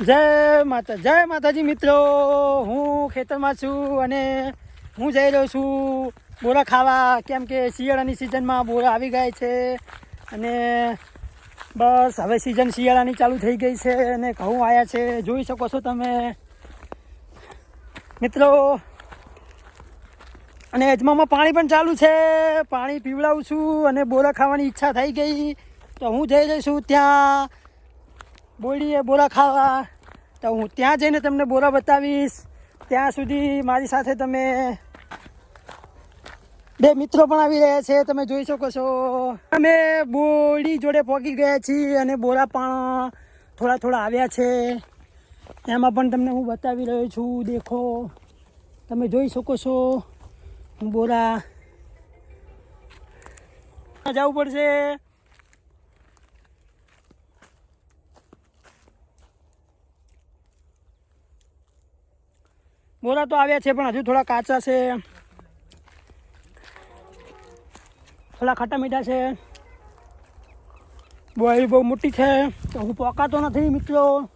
જય માતા, જય માતાજી મિત્રો. હું ખેતરમાં છું અને હું જઈ રહ્યો છું બોરા ખાવા. કેમ કે શિયાળાની સિઝનમાં બોરા આવી ગયા છે અને બસ હવે સિઝન શિયાળાની ચાલુ થઈ ગઈ છે અને ઘઉં આવ્યા છે. જોઈ શકો છો તમે. મિત્રો, અને અજમામાં પાણી પણ ચાલુ છે. પાણી પીવડાવું છું અને બોરા ખાવાની ઈચ્છા થઈ ગઈ. તો હું જઈ રહ્યો છું ત્યાં. બોડીએ બોરા ખાવા. તો હું ત્યાં જઈને તમને બોરા બતાવીશ. ત્યાં સુધી મારી સાથે તમે બે મિત્રો પણ આવી રહ્યા છે, તમે જોઈ શકો છો. અમે બોડી જોડે પહોંચી ગયા છીએ અને બોરા પણ થોડા થોડા આવ્યા છે. એમાં પણ તમને હું બતાવી રહ્યો છું, દેખો. તમે જોઈ શકો છો, હું બોરા. જવું પડશે. બોરા તો આવ્યા છે, પણ હજુ થોડા કાચા છે. થોડા ખાટા મીઠા છે. બોળી બહુ મોટી છે. તો હું પોકાતો નથી, મિત્રો.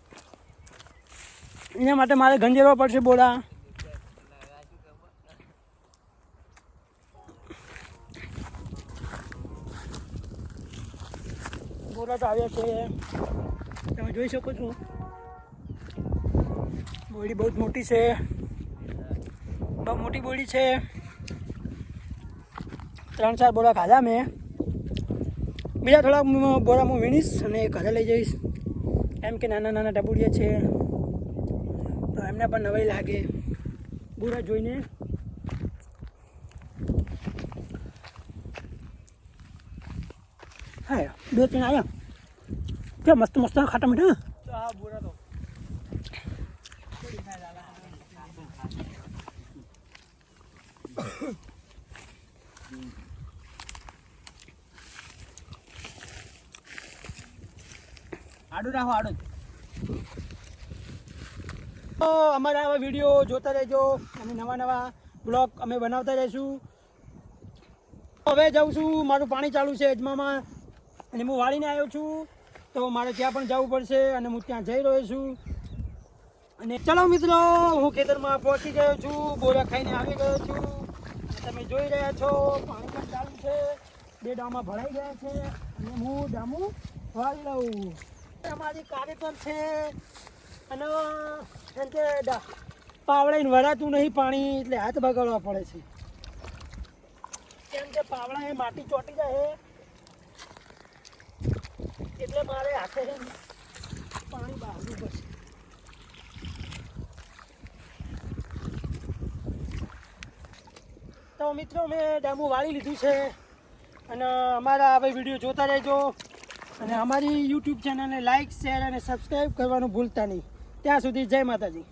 એના માટે મારે ગંજેરવા પડશે બોળા બોરા તો આવ્યા છે. તમે જોઈ શકો છો. બોડી બહુ જ મોટી છે. બહુ મોટી બોડી છે. ત્રણ ચાર બોરા ખાધા મેં. બીજા થોડા બોરા હું વીણીશ અને ઘરે લઈ જઈશ. એમ કે નાના નાના ટબુડિયા છે. તો એમને પણ નવાઈ લાગે. બોરા જોઈને. હા બે, ત્રણ આવ્યા ક્યાં મસ્ત મસ્ત ખાટા મીઠા? આડું રાખો, આડું. અમારા આવા વીડિયો જોતા રહેજો અને નવા નવા બ્લોગ અમે બનાવતા રહીશું. હવે જાઉં છું, મારું પાણી ચાલુ છે અજમામાં અને હું વાળીને આવ્યો છું. તો મારે ત્યાં પણ જવું પડશે અને હું ત્યાં જઈ રહ્યો છું. અને ચલો મિત્રો, હું ખેતરમાં પહોંચી ગયો છું, બોરા ખાઈને આવી ગયો છું. તમે જોઈ રહ્યા છો પાણી પણ ચાલુ છે. બે ડામા ભરાઈ ગયા છે. અને હું ડામું વાળી લઉં અમારી કારે પણ છે. અને એમ કે પાવડાઈને વળાતું નહીં પાણી, એટલે હાથ બગાડવા પડે છે. કેમ કે પાવડા એ માટી ચોટી જાય. એટલે મારે હાથે પાણી બહારવું પડશે તો મિત્રો, મેં ડામું વાળી લીધું છે અને અમારા હવે વીડિયો જોતા રહેજો. અને અમારી યુટ્યુબ ચેનલને લાઇક શેર અને સબસ્ક્રાઈબ કરવાનું ભૂલતા નહીં. ત્યાં સુધી જય માતાજી.